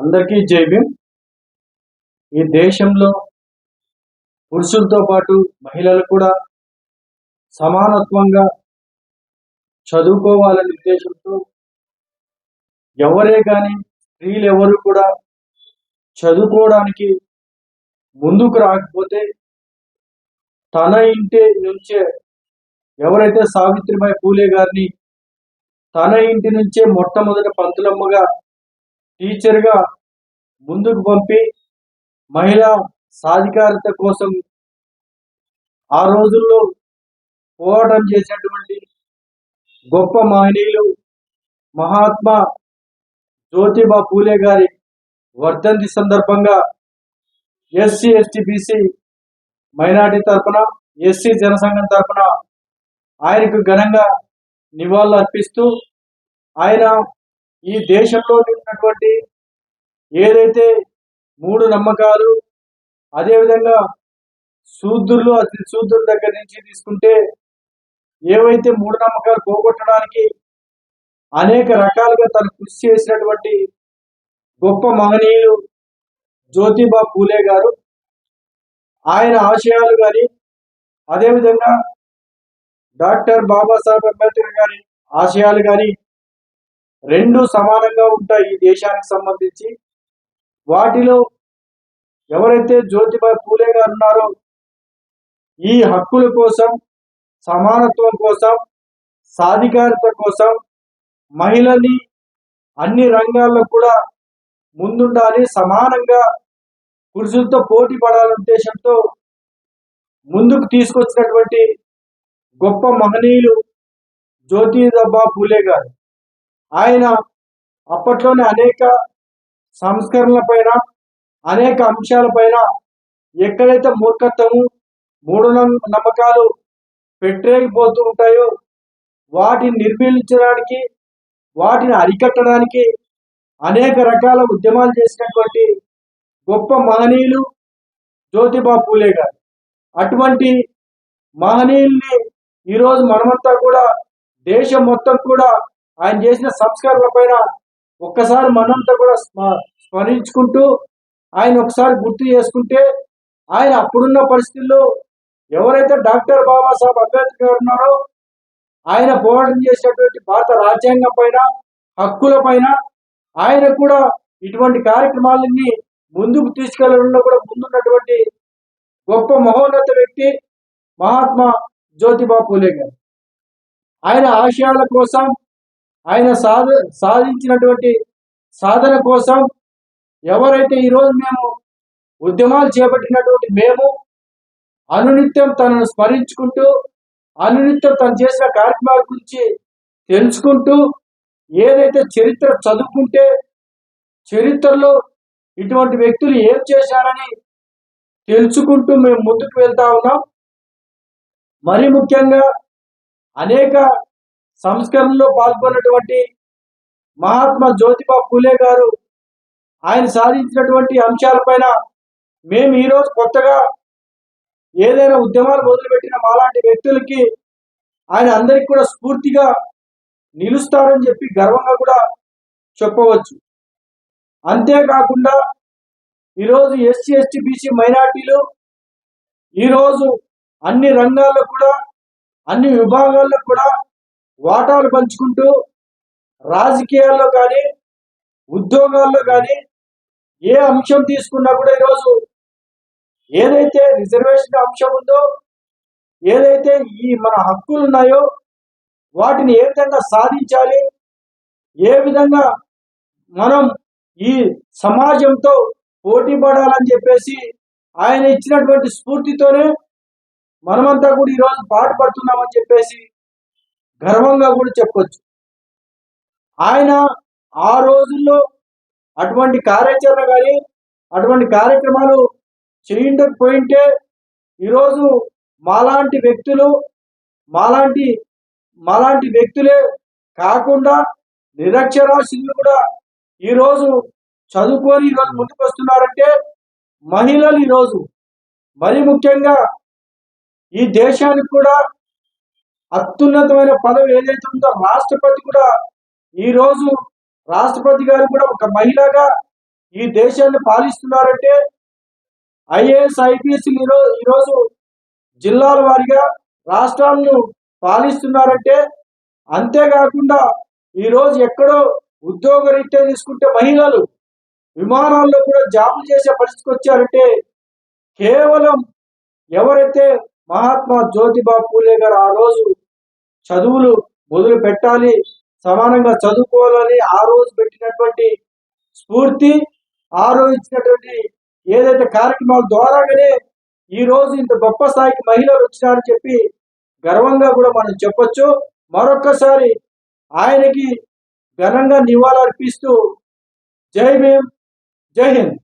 అందరికీ జై ఈ దేశంలో పురుషులతో పాటు మహిళలు కూడా సమానత్వంగా చదువుకోవాలనే ఉద్దేశంతో ఎవరే కానీ స్త్రీలు ఎవరు కూడా చదువుకోవడానికి ముందుకు రాకపోతే తన ఇంటి నుంచే ఎవరైతే సావిత్రిబాయి పూలే గారిని తన ఇంటి నుంచే మొట్టమొదటి పంతులమ్మగా టీచర్గా ముందుకు పంపి మహిళా సాధికారత కోసం ఆ రోజుల్లో పోరాటం చేసినటువంటి గొప్ప మహనీయులు మహాత్మా జ్యోతిబా పూలే గారి వర్ధంతి సందర్భంగా ఎస్సీ ఎస్టీ బీసీ మైనార్టీ తరఫున ఎస్సీ జనసంఘం తరఫున ఆయనకు ఘనంగా నివాళులు అర్పిస్తూ ఆయన ఈ దేశంలో ఉన్నటువంటి ఏదైతే మూడు నమ్మకాలు అదేవిధంగా శూద్రులు అతి శూద్రుల దగ్గర నుంచి తీసుకుంటే ఏవైతే మూడు నమ్మకాలు పోగొట్టడానికి అనేక రకాలుగా తను కృషి చేసినటువంటి గొప్ప మహనీయులు జ్యోతిబా పూలే గారు ఆయన ఆశయాలు కానీ అదేవిధంగా డాక్టర్ బాబాసాహెబ్ అంబేద్కర్ గారి ఆశయాలు కానీ రెండు సమానంగా ఉంటాయి ఈ దేశానికి సంబంధించి. వాటిలో ఎవరైతే జ్యోతిబాయ్ పూలే గారు ఉన్నారో ఈ హక్కుల కోసం సమానత్వం కోసం సాధికారత కోసం మహిళని అన్ని రంగాల్లో కూడా ముందుండాలి. సమానంగా పురుషులతో పోటీ పడాలనే ఉద్దేశంతో ముందుకు తీసుకొచ్చినటువంటి గొప్ప మహనీయులు జ్యోతిదబ్బా పూలే గారు. ఆయన అప్పట్లోనే అనేక సంస్కరణల పైన అనేక అంశాలపైన ఎక్కడైతే మూర్ఖత్వము మూఢ నమ్మకాలు పెట్టేగిపోతూ ఉంటాయో వాటిని నిర్మూలించడానికి వాటిని అరికట్టడానికి అనేక రకాల ఉద్యమాలు చేసినటువంటి గొప్ప మహనీయులు జ్యోతిబా పూలే గారు. అటువంటి మహనీయుల్ని ఈరోజు మనమంతా కూడా దేశం మొత్తం కూడా ఆయన చేసిన సంస్కరణల పైన ఒక్కసారి మనంతా కూడా స్మరించుకుంటూ ఆయన ఒకసారి గుర్తు చేసుకుంటే ఆయన అప్పుడున్న పరిస్థితుల్లో ఎవరైతే డాక్టర్ బాబాసాహెబ్ అంబేద్కర్ ఉన్నారో ఆయన పోరాటం చేసినటువంటి భారత రాజ్యాంగం పైన హక్కుల పైన ఆయన కూడా ఇటువంటి కార్యక్రమాలన్నీ ముందుకు తీసుకెళ్ళడంలో కూడా ముందున్నటువంటి గొప్ప మహోన్నత వ్యక్తి మహాత్మా జ్యోతిబా పూలే గారు. ఆయన ఆశయాల కోసం ఆయన సాధ సాధించినటువంటి సాధన కోసం ఎవరైతే ఈరోజు మేము ఉద్యమాలు చేపట్టినటువంటి మేము అనునిత్యం తనను స్మరించుకుంటూ అనునిత్యం తను చేసిన కార్యక్రమాల గురించి తెలుసుకుంటూ ఏదైతే చరిత్ర చదువుకుంటే చరిత్రలో ఇటువంటి వ్యక్తులు ఏం చేశారని తెలుసుకుంటూ మేము ముందుకు వెళ్తా ఉన్నాం. మరి ముఖ్యంగా అనేక సంస్కరణలో పాల్గొన్నటువంటి మహాత్మా జ్యోతిబా పూలే గారు ఆయన సాధించినటువంటి అంశాలపైన మేము ఈరోజు కొత్తగా ఏదైనా ఉద్యమాలు మొదలుపెట్టిన మాలాంటి వ్యక్తులకి ఆయన అందరికి కూడా స్ఫూర్తిగా నిలుస్తారని చెప్పి గర్వంగా కూడా చెప్పవచ్చు. అంతేకాకుండా ఈరోజు ఎస్సీ ఎస్టీ బీసీ మైనార్టీలు ఈరోజు అన్ని రంగాల్లో కూడా అన్ని విభాగాల్లో కూడా వాటాలు పంచుకుంటూ రాజకీయాల్లో కానీ ఉద్యోగాల్లో కానీ ఏ అంశం తీసుకున్నా కూడా ఈరోజు ఏదైతే రిజర్వేషన్ అంశం ఉందో ఏదైతే ఈ మన హక్కులు ఉన్నాయో వాటిని ఏ విధంగా సాధించాలి ఏ విధంగా మనం ఈ సమాజంతో పోటీ పడాలని చెప్పేసి ఆయన ఇచ్చినటువంటి స్ఫూర్తితోనే మనమంతా కూడా ఈరోజు పాటుపడుతున్నామని చెప్పేసి గర్వంగా కూడా చెప్పొచ్చు. ఆయన ఆ రోజుల్లో అటువంటి కార్యాచరణ కానీ అటువంటి కార్యక్రమాలు చేయకపోయింటే ఈరోజు మాలాంటి వ్యక్తులు మాలాంటి మాలాంటి వ్యక్తులే కాకుండా నిరక్షరాస్యులు కూడా ఈరోజు చదువుకొని ఈరోజు ముందుకు వస్తున్నారంటే మహిళలు ఈరోజు. మరి ముఖ్యంగా ఈ దేశానికి కూడా అత్యున్నతమైన పదవి ఏదైతే ఉందో రాష్ట్రపతి కూడా ఈరోజు రాష్ట్రపతి గారు కూడా ఒక మహిళగా ఈ దేశాన్ని పాలిస్తున్నారంటే ఐఏఎస్ ఐపీఎస్ ఈరోజు ఈరోజు జిల్లాల వారిగా రాష్ట్రాలను పాలిస్తున్నారంటే అంతేకాకుండా ఈరోజు ఎక్కడో ఉద్యోగ రీత్యా తీసుకుంటే మహిళలు విమానాల్లో కూడా జాబులు చేసే పరిస్థితికి వచ్చారంటే కేవలం ఎవరైతే మహాత్మా జ్యోతిబా పూలే గారు ఆ రోజు చదువులు మొదలు పెట్టాలి సమానంగా చదువుకోవాలని ఆ రోజు పెట్టినటువంటి స్ఫూర్తి ఆ రోజు ఇచ్చినటువంటి ఏదైతే కార్యక్రమాల ద్వారాగానే ఈ రోజు ఇంత గొప్ప స్థాయికి మహిళలు వచ్చినారని చెప్పి గర్వంగా కూడా మనం చెప్పొచ్చు. మరొక్కసారి ఆయనకి ఘనంగా నివాళులర్పిస్తూ జై భీమ్ జై హింద్.